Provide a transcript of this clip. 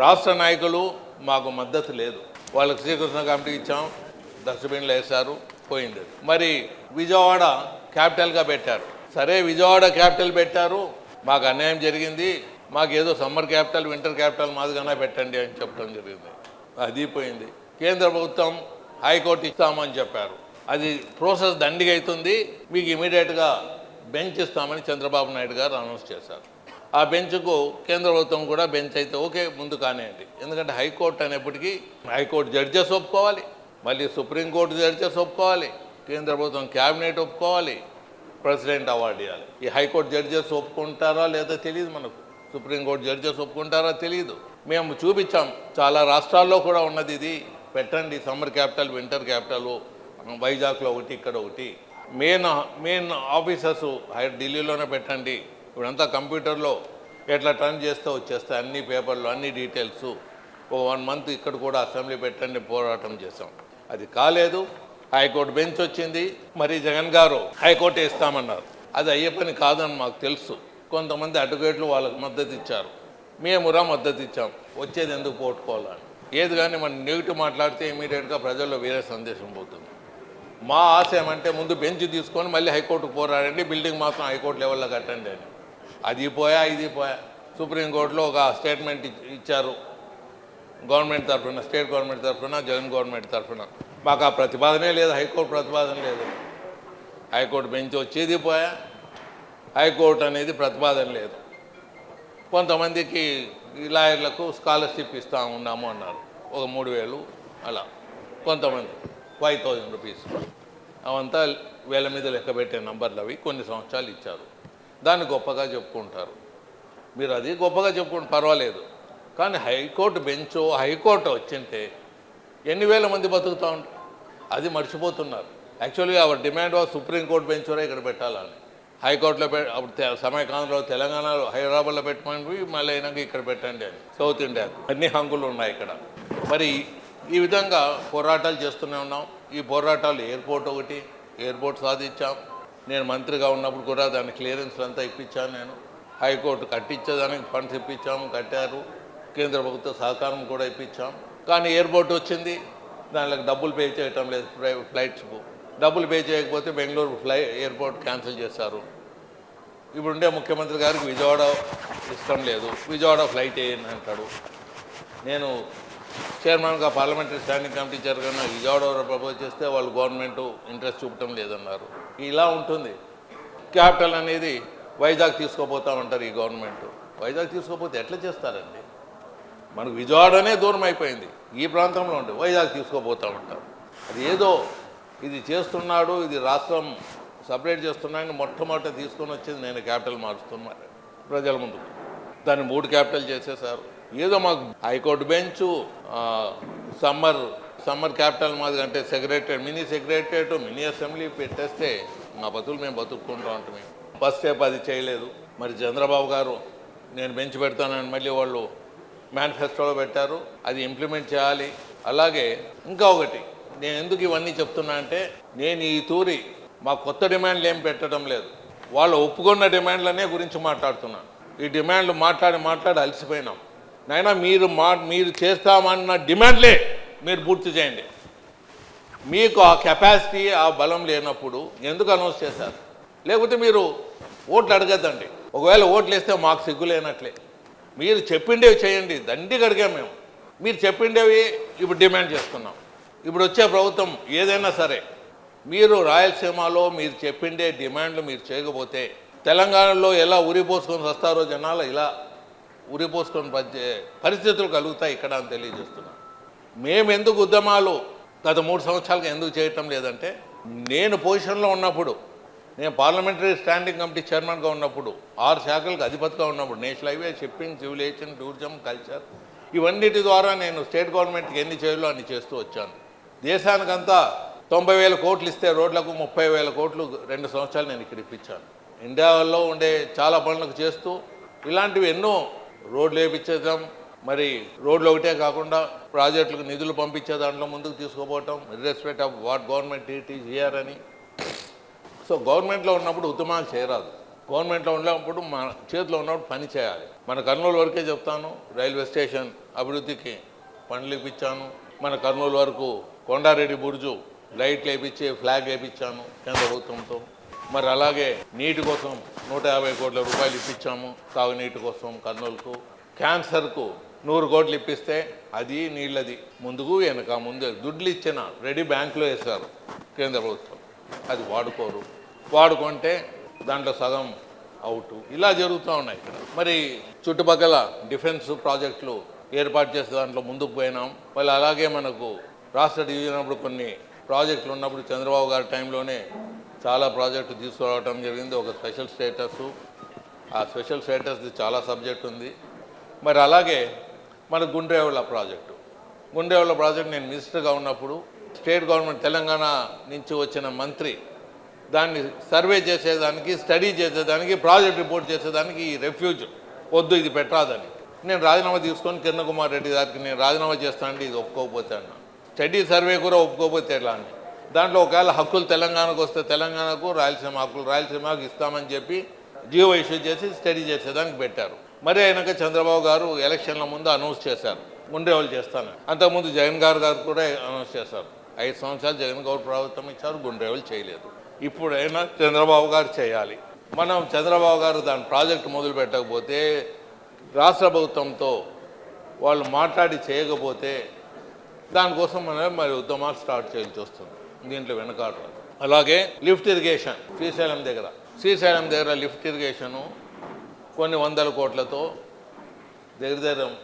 రాష్ట్ర నాయకులు మాకు మద్దతు లేదు. వాళ్ళకి శ్రీకృష్ణ కమిటీ ఇచ్చాం డస్ట్బిన్లు వేశారు పోయింది. మరి విజయవాడ క్యాపిటల్గా పెట్టారు. సరే విజయవాడ క్యాపిటల్ పెట్టారు మాకు అన్యాయం జరిగింది మాకు ఏదో సమ్మర్ క్యాపిటల్ వింటర్ క్యాపిటల్ మాదిగానే పెట్టండి అని చెప్పడం జరిగింది. అది పోయింది. కేంద్ర ప్రభుత్వం హైకోర్టు ఇస్తామని చెప్పారు. అది ప్రాసెస్ దండిగా అవుతుంది మీకు ఇమీడియట్గా బెంచ్ ఇస్తామని చంద్రబాబు నాయుడు గారు అనౌన్స్ చేశారు. ఆ బెంచ్కు కేంద్ర ప్రభుత్వం కూడా బెంచ్ అయితే ఓకే ముందు కానివ్వండి ఎందుకంటే హైకోర్టు అనేప్పటికీ హైకోర్టు జడ్జెస్ ఒప్పుకోవాలి మళ్ళీ సుప్రీంకోర్టు జడ్జెస్ ఒప్పుకోవాలి కేంద్ర ప్రభుత్వం క్యాబినెట్ ఒప్పుకోవాలి ప్రెసిడెంట్ అవార్డు ఇవ్వాలి. ఈ హైకోర్టు జడ్జెస్ ఒప్పుకుంటారా లేదా తెలియదు మనకు. సుప్రీంకోర్టు జడ్జెస్ ఒప్పుకుంటారా తెలియదు మేము చూపించాం చాలా రాష్ట్రాల్లో కూడా ఉన్నది ఇది. పెట్టండి సమ్మర్ క్యాపిటల్ వింటర్ క్యాపిటల్ వైజాగ్లో ఒకటి ఇక్కడ ఒకటి. మెయిన్ మెయిన్ ఆఫీసర్స్ హై ఢిల్లీలోనే పెట్టండి. ఇప్పుడంతా కంప్యూటర్లో ఎట్లా టర్న్ చేస్తే వచ్చేస్తాయి అన్ని పేపర్లు అన్ని డీటెయిల్స్. ఒక వన్ మంత్ ఇక్కడ కూడా అసెంబ్లీ పెట్టండి పోరాటం చేసాం అది కాలేదు హైకోర్టు బెంచ్ వచ్చింది. మరి జగన్ గారు హైకోర్టు ఇస్తామన్నారు అది అయ్యే పని కాదని మాకు తెలుసు. కొంతమంది అడ్వకేట్లు వాళ్ళకి మద్దతు ఇచ్చారు. మేమురా మద్దతు ఇచ్చాం. వచ్చేది ఎందుకు పోట్టుకోవాలని. ఏది కానీ మనం నెగిటివ్ మాట్లాడితే ఇమీడియట్గా ప్రజల్లో వేరే సందేశం పోతుంది. మా ఆశ ఏమంటే ముందు బెంచ్ తీసుకొని మళ్ళీ హైకోర్టుకు పోరాడండి. బిల్డింగ్ మాత్రం హైకోర్టు లెవెల్లో కట్టండి అని. అది పోయా ఇది పోయా. సుప్రీంకోర్టులో ఒక స్టేట్మెంట్ ఇచ్చారు. గవర్నమెంట్ తరఫున స్టేట్ గవర్నమెంట్ తరఫున జగన్ గవర్నమెంట్ తరఫున. మాకు ఆ ప్రతిపాదనే లేదు హైకోర్టు ప్రతిపాదన లేదు. హైకోర్టు బెంచ్ వచ్చేది పోయా. హైకోర్టు అనేది ప్రతిపాదన లేదు. కొంతమందికి లాయర్లకు స్కాలర్షిప్ ఇస్తా ఉన్నాము అన్నారు. ఒక మూడు వేలు అలా. కొంతమంది ఫైవ్ థౌజండ్ రూపీస్. అవంతా వేల మీద లెక్క పెట్టే నంబర్లు అవి. కొన్ని సంవత్సరాలు ఇచ్చారు. దాన్ని గొప్పగా చెప్పుకుంటారు. మీరు అది గొప్పగా చెప్పుకుంటే పర్వాలేదు. కానీ హైకోర్టు బెంచ్ హైకోర్టు వచ్చింటే ఎన్ని వేల మంది బతుకుతూ ఉంటారు? అది మర్చిపోతున్నారు. యాక్చువల్గా అవర్ డిమాండ్ వా సుప్రీంకోర్టు బెంచ్ వరే ఇక్కడ పెట్టాలని. హైకోర్టులో పె అప్పుడు తె- తెలంగాణలో హైదరాబాద్లో పెట్టమని మళ్ళీ అయినాక ఇక్కడ పెట్టండి అని. సౌత్ ఇండియా అన్ని హంగులు ఉన్నాయి ఇక్కడ. మరి ఈ విధంగా పోరాటాలు చేస్తూనే ఉన్నాం. ఈ పోరాటాలు ఎయిర్పోర్ట్ ఒకటి ఎయిర్పోర్ట్ సాధించాం. నేను మంత్రిగా ఉన్నప్పుడు కూడా దాని క్లియరెన్స్లు అంతా ఇప్పించాను నేను. హైకోర్టు కట్టించేదానికి ఫండ్స్ ఇప్పించాము కట్టారు. కేంద్ర ప్రభుత్వ సహకారం కూడా ఇప్పించాం కానీ ఎయిర్పోర్ట్ వచ్చింది. దానికి డబ్బులు పే చేయటం లేదు ఫ్లై ఫ్లైట్స్కు డబ్బులు పే చేయకపోతే బెంగళూరు ఫ్లై ఎయిర్పోర్ట్ క్యాన్సిల్ చేశారు. ఇప్పుడుండే ముఖ్యమంత్రి గారికి విజయవాడ ఇష్టం లేదు. విజయవాడ ఫ్లైట్ వేయండి అంటాడు. నేను చైర్మన్గా parliamentary standing committee chairman Vijayawada propose చేస్తే వాళ్ళు గవర్నమెంట్ ఇంట్రెస్ట్ చూపటం లేదన్నారు. ఇలా ఉంటుంది. క్యాపిటల్ అనేది వైజాగ్ తీసుకోపోతామంటారు ఈ గవర్నమెంట్. వైజాగ్ తీసుకోపోతే ఎట్లా చేస్తారండి? మనకు విజయవాడనే దూరం అయిపోయింది. ఈ ప్రాంతంలో ఉండి వైజాగ్ తీసుకోపోతామంటారు అది ఏదో ఇది చేస్తున్నాడు ఇది రాష్ట్రం సపరేట్ చేస్తున్నాయని మొట్టమొదట తీసుకొని వచ్చింది నేను క్యాపిటల్ మారుస్తున్నా. ప్రజల ముందు. దాన్ని మూడు క్యాపిటల్ చేసేసారు ఏదో మాకు high court bench summer summer capital మాది అంటే secretariat mini secretariat mini assembly పెట్టేస్తే మా బతులు మేము బతుక్కుంటూ ఉంటాం మేము. ఫస్ట్ స్టెప్ అది చేయలేదు. మరి చంద్రబాబు గారు నేను బెంచ్ పెడతానని మళ్ళీ వాళ్ళు మేనిఫెస్టోలో పెట్టారు. అది ఇంప్లిమెంట్ చేయాలి. అలాగే ఇంకా ఒకటి నేను ఎందుకు ఇవన్నీ చెప్తున్నా అంటే నేను ఈ తూరి మా కొత్త డిమాండ్లు ఏం పెట్టడం లేదు. వాళ్ళు ఒప్పుకున్న డిమాండ్లనే గురించి మాట్లాడుతున్నాను. ఈ డిమాండ్లు మాట్లాడి మాట్లాడి అలసిపోయినాం. నైనా మీరు మా మీరు చేస్తామన్న డిమాండ్లే మీరు పూర్తి చేయండి. మీకు ఆ కెపాసిటీ ఆ బలం లేనప్పుడు ఎందుకు అనౌన్స్ చేశారు? లేకపోతే మీరు ఓట్లు అడగద్దండి. ఒకవేళ ఓట్లు వేస్తే మాకు సిగ్గు లేనట్లే. మీరు చెప్పిండేవి చేయండి. దండిగా అడిగాం మేము. మీరు చెప్పిండేవి ఇప్పుడు డిమాండ్ చేస్తున్నాం. ఇప్పుడు వచ్చే ప్రభుత్వం ఏదైనా సరే మీరు రాయలసీమలో మీరు చెప్పిండే డిమాండ్లు మీరు చేయకపోతే తెలంగాణలో ఎలా ఉరిపోసుకొని వస్తారో జనాలు ఇలా ఉరిపోసుకొని పనిచే పరిస్థితులు కలుగుతాయి ఇక్కడ అని తెలియజేస్తున్నాను మేము ఎందుకు ఉద్యమాలు గత మూడు సంవత్సరాలుగా ఎందుకు చేయటం లేదంటే నేను పొజిషన్లో ఉన్నప్పుడు నేను పార్లమెంటరీ స్టాండింగ్ కమిటీ చైర్మన్గా ఉన్నప్పుడు ఆరు శాఖలకు అధిపతిగా ఉన్నప్పుడు national highway shipping civil aviation tourism culture ఇవన్నిటి ద్వారా నేను స్టేట్ గవర్నమెంట్కి ఎన్ని చేయాలో అన్ని చేస్తూ వచ్చాను. దేశానికంతా తొంభై వేల కోట్లు ఇస్తే రోడ్లకు ముప్పై వేల కోట్లు రెండు సంవత్సరాలు నేను ఇక్కడ ఇప్పించాను. ఇండియాలో ఉండే చాలా పనులకు చేస్తూ ఇలాంటివి ఎన్నో రోడ్లు వేపించేద్దాం. మరి రోడ్లు ఒకటే కాకుండా ప్రాజెక్టులకు నిధులు పంపించే దాంట్లో ముందుకు తీసుకోపోవటం respect of what government it is here అని. సో గవర్నమెంట్లో ఉన్నప్పుడు ఉద్యమాలు చేయరాదు. గవర్నమెంట్లో ఉన్నప్పుడు మన చేతిలో ఉన్నప్పుడు పని చేయాలి. మన కర్నూలు వరకే చెప్తాను రైల్వే స్టేషన్ అభివృద్ధికి పనులు ఇప్పించాను. మన కర్నూలు వరకు కొండారెడ్డి బుర్జు లైట్లు వేయించి ఫ్లాగ్ వేయించాను కేంద్ర ప్రభుత్వంతో. మరి అలాగే నీటి కోసం నూట యాభై కోట్ల రూపాయలు ఇప్పించాము తాగునీటి కోసం కర్నూలుకు. క్యాన్సర్కు నూరు కోట్లు ఇప్పిస్తే అది నీళ్ళది. ముందుకు వెనక ముందు దుడ్లు ఇచ్చిన రెడీ బ్యాంకులో వేశారు కేంద్ర ప్రభుత్వం. అది వాడుకోరు. వాడుకుంటే దాంట్లో సగం అవుట్. ఇలా జరుగుతూ ఉన్నాయి ఇక్కడ. మరి చుట్టుపక్కల డిఫెన్స్ ప్రాజెక్టులు ఏర్పాటు చేసే దాంట్లో ముందుకు పోయినాం. మళ్ళీ అలాగే మనకు రాష్ట్ర డివిజన్ అప్పుడు కొన్ని ప్రాజెక్టులు ఉన్నప్పుడు చంద్రబాబు గారి టైంలోనే చాలా ప్రాజెక్టు తీసుకురావడం జరిగింది. ఒక స్పెషల్ స్టేటస్. ఆ స్పెషల్ స్టేటస్ది చాలా సబ్జెక్ట్ ఉంది. మరి అలాగే మన గుండ్రేవుల ప్రాజెక్టు. గుండ్రేవుల ప్రాజెక్ట్ నేను మినిస్టర్గా ఉన్నప్పుడు స్టేట్ గవర్నమెంట్ తెలంగాణ నుంచి వచ్చిన మంత్రి దాన్ని సర్వే చేసేదానికి స్టడీ చేసేదానికి ప్రాజెక్ట్ రిపోర్ట్ చేసేదానికి ఈ రెఫ్యూజ్ వద్దు ఇది పెట్టరాదని. నేను రాజీనామా తీసుకొని కిరణ్ కుమార్ రెడ్డి గారికి నేను రాజీనామా చేస్తానంటే ఇది ఒప్పుకోకపోతే అన్న. స్టడీ సర్వే కూడా ఒప్పుకోకపోతే ఎట్లా అని దాంట్లో ఒకవేళ హక్కులు తెలంగాణకు వస్తే తెలంగాణకు రాయలసీమ హక్కులు రాయలసీమకు ఇస్తామని చెప్పి జియో ఇష్యూ చేసి స్టడీ చేసేదానికి పెట్టారు. మరి అయినాక చంద్రబాబు గారు ఎలక్షన్ల ముందు అనౌన్స్ చేశారు. గుండెవాళ్ళు చేస్తాను అంతకుముందు జగన్ గారు గారు కూడా అనౌన్స్ చేశారు. ఐదు సంవత్సరాలు జగన్ గౌడ్ ప్రభుత్వం ఇచ్చారు గుండ్రేవులు చేయలేదు. ఇప్పుడైనా చంద్రబాబు గారు చేయాలి. మనం చంద్రబాబు గారు దాని ప్రాజెక్ట్ మొదలు పెట్టకపోతే రాష్ట్ర ప్రభుత్వంతో వాళ్ళు మాట్లాడి చేయకపోతే దానికోసం మనం మరి ఉద్యమాలు స్టార్ట్ చేయాల్సి వస్తుంది. దీంట్లో వెనకాడరు. అలాగే లిఫ్ట్ ఇరిగేషన్ శ్రీశైలం దగ్గర. శ్రీశైలం దగ్గర లిఫ్ట్ ఇరిగేషను కొన్ని వందల కోట్లతో దగ్గర దగ్గర